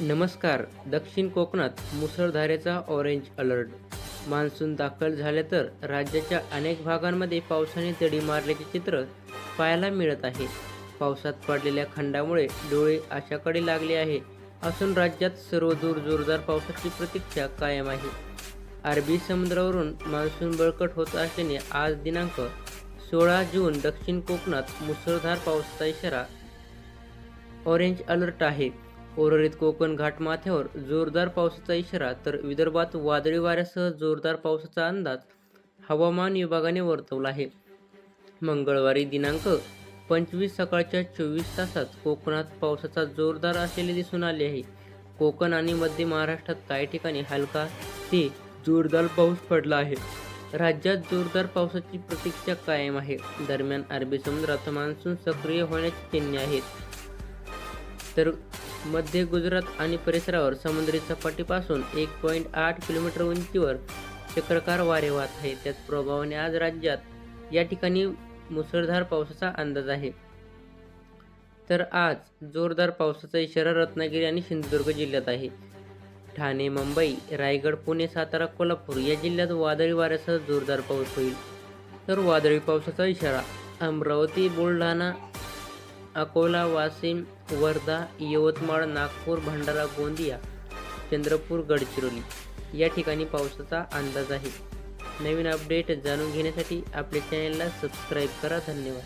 नमस्कार दक्षिण कोकणात मुसळधारेचा ऑरेंज अलर्ट मान्सून दाखल झाले तर राज्याच्या अनेक भागांमध्ये पावसाने दडी मारल्याचे चित्र पाहायला मिळत आहे. पावसात पडलेल्या खंडामुळे डोळे आशाकडे लागले आहे असून राज्यात सर्वदूर जोरदार पावसाची प्रतीक्षा कायम आहे. अरबी समुद्रावरून मान्सून बळकट होत असल्याने आज दिनांक सोळा जून दक्षिण कोकणात मुसळधार पावसाचा इशारा ऑरेंज अलर्ट आहे. उर्वरित कोकण घाटमाथ्यावर जोरदार पावसाचा इशारा तर विदर्भात वादळी वाऱ्यासह जोरदार पावसाचा अंदाज हवामान विभागाने वर्तवला आहे. मंगळवारी दिनांक पंचवीस सकाळच्या चोवीस तासात कोकणात पावसाचा जोरदार असलेले दिसून आले आहे. कोकण आणि मध्य महाराष्ट्रात काही ठिकाणी हलका ते जोरदार पाऊस पडला आहे. राज्यात जोरदार पावसाची प्रतीक्षा कायम आहे. दरम्यान अरबी समुद्रात मान्सून सक्रिय होण्याची चिन्हे आहेत. तर मध्य गुजरात आणि परिसरावर समुद्री सपाटीपासून एक पॉईंट आठ किलोमीटर उंचीवर चक्रकार वारे वाहत आहे त्याच प्रभावाने आज राज्यात या ठिकाणी मुसळधार पावसाचा अंदाज आहे. तर आज जोरदार पावसाचा इशारा रत्नागिरी आणि सिंधुदुर्ग जिल्ह्यात आहे. ठाणे मुंबई रायगड पुणे सातारा कोल्हापूर या जिल्ह्यात वादळी वाऱ्यासह जोरदार पाऊस होईल. तर वादळी पावसाचा इशारा अमरावती बुलढाणा अकोला वाशिम वर्धा यवतमाळ नागपूर भंडारा गोंदिया चंद्रपूर गडचिरोली या ठिकाणी पावसाचा अंदाज आहे. नवीन अपडेट जाणून घेण्यासाठी आपल्या चॅनलला सबस्क्राईब करा. धन्यवाद.